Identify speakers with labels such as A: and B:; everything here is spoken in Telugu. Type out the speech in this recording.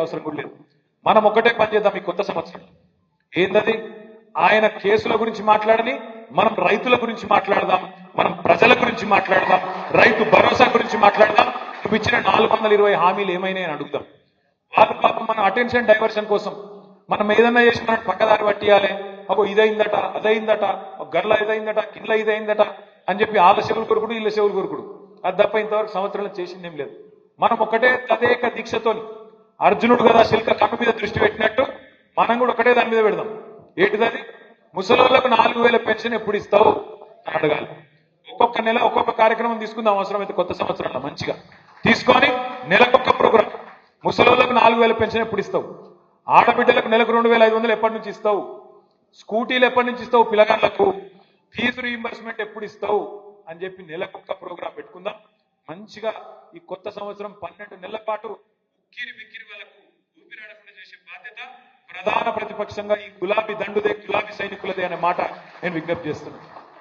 A: అవసరం కూడా లేదు. మనం ఒకటే పని చేద్దాం ఈ కొత్త సంవత్సరం. ఏందది? ఆయన కేసుల గురించి మాట్లాడని మనం రైతుల గురించి మాట్లాడదాం మనం ప్రజల గురించి మాట్లాడదాం రైతు భరోసా గురించి మాట్లాడదాం. నువ్వు ఇచ్చిన నాలుగు వందల ఇరవై హామీలు ఏమైనా అని అడుగుదాం. వాళ్ళు పాపం మన అటెన్షన్ డైవర్షన్ కోసం మనం ఏదన్నా చేసి మనం పక్కదారి పట్టియాలి. అగో ఇదైందట అదైందట ఒక గర్ల ఇదైందట కింద ఇదైందట అని చెప్పి వాళ్ళ చెవులు కొరుకుడు వీళ్ళ చెవులు కొరుకుడు. అది తప్ప ఇంతవరకు సంవత్సరంలో చేసిందేం లేదు. మనం ఒకటే తదేక దీక్షతోని అర్జునుడు కదా శిల్క కన్ను మీద దృష్టి పెట్టినట్టు మనం కూడా ఒకటే దాని మీద పెడదాం. ఏంటిదది? ముసలోళ్ళకు నాలుగు వేల పెన్షన్ ఎప్పుడు ఇస్తావు? అని అడగాలి. ఒక్కొక్క నెల ఒక్కొక్క కార్యక్రమం తీసుకుందాం అవసరమైతే కొత్త సంవత్సరంలో మంచిగా. తీసుకొని నెలకొక్క ప్రోగ్రాం. ముసలోళ్ళకు నాలుగు వేల పెన్షన్ ఎప్పుడు ఇస్తావు? ఆడబిడ్డలకు నెలకు రెండు వేల ఐదు వందలు ఎప్పటి నుంచి ఇస్తావు? స్కూటీలు ఎప్పటి నుంచి ఇస్తావు పిల్లగాళ్ళకు? ఫీజు రీఇంబర్స్మెంట్ ఎప్పుడు ఇస్తావు? అని చెప్పి నెలకొక్క ప్రోగ్రాం పెట్టుకుందాం. మంచిగా ఈ కొత్త సంవత్సరం పన్నెండు నెలల పాటు బాధ్యత ప్రధాన ప్రతిపక్షంగా ఈ గులాబీ దండుదే గులాబీ సైనికులదే అనే మాట నేను విజ్ఞప్తి చేస్తున్నాను.